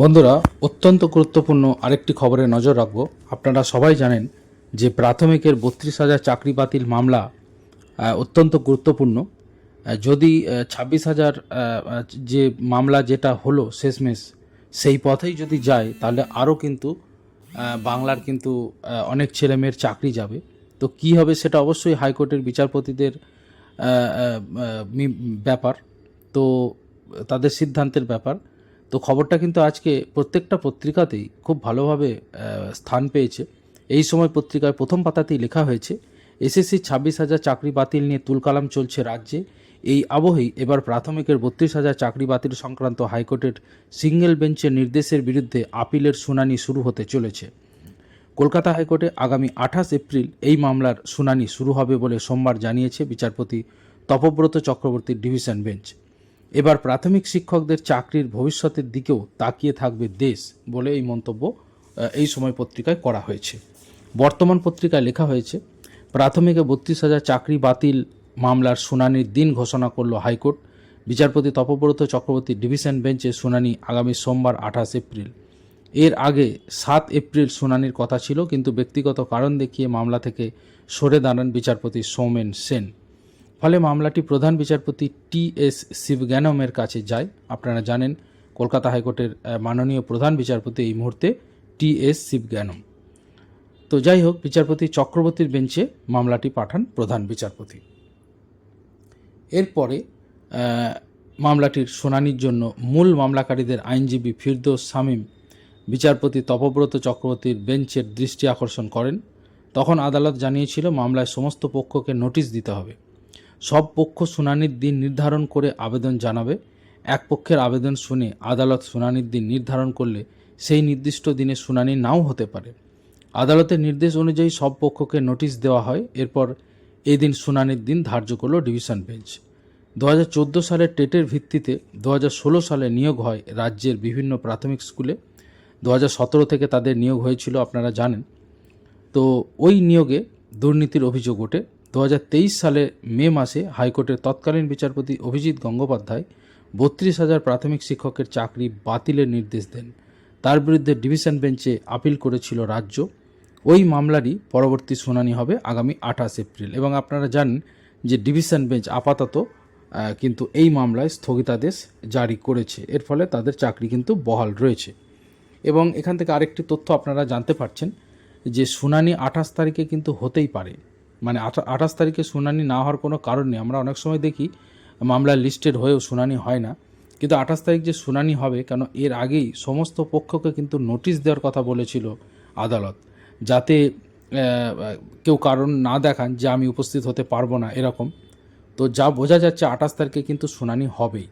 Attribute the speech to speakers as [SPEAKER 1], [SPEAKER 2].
[SPEAKER 1] বন্ধুরা, অত্যন্ত গুরুত্বপূর্ণ আরেকটি খবরে নজর রাখব। আপনারা সবাই জানেন যে প্রাথমিকের বত্রিশ হাজার চাকরি বাতিল মামলা অত্যন্ত গুরুত্বপূর্ণ। যদি ছাব্বিশ হাজার যে মামলা যেটা হলো শেষমেশ, সেই পথেই যদি যায়, তাহলে আরও কিন্তু বাংলার কিন্তু অনেক ছেলেমেয়ের চাকরি যাবে। তো কি হবে সেটা অবশ্যই হাইকোর্টের বিচারপতিদের ব্যাপার। তো তাদের সিদ্ধান্তের ব্যাপার। তো খবরটা কিন্তু আজকে প্রত্যেকটা পত্রিকাতেই খুব ভালোভাবে স্থান পেয়েছে। এই সময় পত্রিকায় প্রথম পাতাতেই লেখা হয়েছে, এসএসসি ছাব্বিশ হাজার চাকরি বাতিল নিয়ে তুলকালাম চলছে রাজ্যে। এই আবহেই এবার প্রাথমিকের বত্রিশ হাজার চাকরি বাতিল সংক্রান্ত হাইকোর্টের সিঙ্গেল বেঞ্চের নির্দেশের বিরুদ্ধে আপিলের শুনানি শুরু হতে চলেছে। কলকাতা হাইকোর্টে আগামী আঠাশ এপ্রিল এই মামলার শুনানি শুরু হবে বলে সোমবার জানিয়েছে বিচারপতি তপব্রত চক্রবর্তীর ডিভিশন বেঞ্চ। এবার প্রাথমিক শিক্ষকদের চাকরির ভবিষ্যতের দিকেও তাকিয়ে থাকবে দেশ বলে এই মন্তব্য এই সময় পত্রিকায় করা হয়েছে। বর্তমান পত্রিকায় লেখা হয়েছে, প্রাথমিকে বত্রিশ হাজার চাকরি বাতিল মামলার শুনানির দিন ঘোষণা করল হাইকোর্ট। বিচারপতি তপব্রত চক্রবর্তী ডিভিশন বেঞ্চে শুনানি আগামী সোমবার আঠাশ এপ্রিল। এর আগে সাত এপ্রিল শুনানির কথা ছিল, কিন্তু ব্যক্তিগত কারণ দেখিয়ে মামলা থেকে সরে দাঁড়ান বিচারপতি সৌমেন সেন। ফলে মামলাটি প্রধান বিচারপতি টি এস শিবজ্ঞানমের কাছে যায়। আপনারা জানেন, কলকাতা হাইকোর্টের মাননীয় প্রধান বিচারপতি এই মুহূর্তে টি এস শিবজ্ঞানম। তো যাই হোক, বিচারপতি চক্রবর্তীর বেঞ্চে মামলাটি পাঠান প্রধান বিচারপতি। এরপরে মামলাটির শুনানির জন্য মূল মামলাকারীদের আইনজীবী ফিরদৌস শামীম বিচারপতি তপব্রত চক্রবর্তীর বেঞ্চের দৃষ্টি আকর্ষণ করেন। তখন আদালত জানিয়েছিল, মামলায় সমস্ত পক্ষকে নোটিশ দিতে হবে। সব পক্ষ শুনানির দিন নির্ধারণ করে আবেদন জানাবে। এক পক্ষের আবেদন শুনে আদালত শুনানির দিন নির্ধারণ করলে সেই নির্দিষ্ট দিনে শুনানি নাও হতে পারে। আদালতের নির্দেশ অনুযায়ী সব পক্ষকে নোটিশ দেওয়া হয়। এরপর এই দিন শুনানির দিন ধার্য করল ডিভিশন বেঞ্চ। দু সালের টেটের ভিত্তিতে দু হাজার ষোলো সালে নিয়োগ হয় রাজ্যের বিভিন্ন প্রাথমিক স্কুলে। দু হাজার সতেরো থেকে তাদের নিয়োগ হয়েছিল, আপনারা জানেন। তো ওই নিয়োগে দুর্নীতির অভিযোগ ওঠে। দু হাজার তেইশ সালে মে মাসে হাইকোর্টের তৎকালীন বিচারপতি অভিজিৎ গঙ্গোপাধ্যায় বত্রিশ হাজার প্রাথমিক শিক্ষকের চাকরি বাতিলের নির্দেশ দেন। তার বিরুদ্ধে ডিভিশন বেঞ্চে আপিল করেছিল রাজ্য। ওই মামলারই পরবর্তী শুনানি হবে আগামী আঠাশ এপ্রিল। এবং আপনারা জানেন যে ডিভিশন বেঞ্চ আপাতত কিন্তু এই মামলায় স্থগিতাদেশ জারি করেছে। এর ফলে তাদের চাকরি কিন্তু বহাল রয়েছে। এবং এখান থেকে আরেকটি তথ্য আপনারা জানতে পারছেন যে শুনানি আঠাশ তারিখে কিন্তু হতেই পারে। মানে আঠাশ তারিখে শুনানি না হওয়ার কোনো কারণ নেই। আমরা অনেক সময় দেখি মামলা লিস্টেড হয়েও শুনানি হয় না। কিন্তু আঠাশ তারিখ যে শুনানি হবে, কেন এর আগেই সমস্ত পক্ষকে কিন্তু নোটিশ দেওয়ার কথা বলেছিল আদালত, যাতে কেউ কারণ না দেখান যে আমি উপস্থিত হতে পারব না এরকম। তো যা বোঝা যাচ্ছে আঠাশ তারিখে কিন্তু শুনানি হবেই।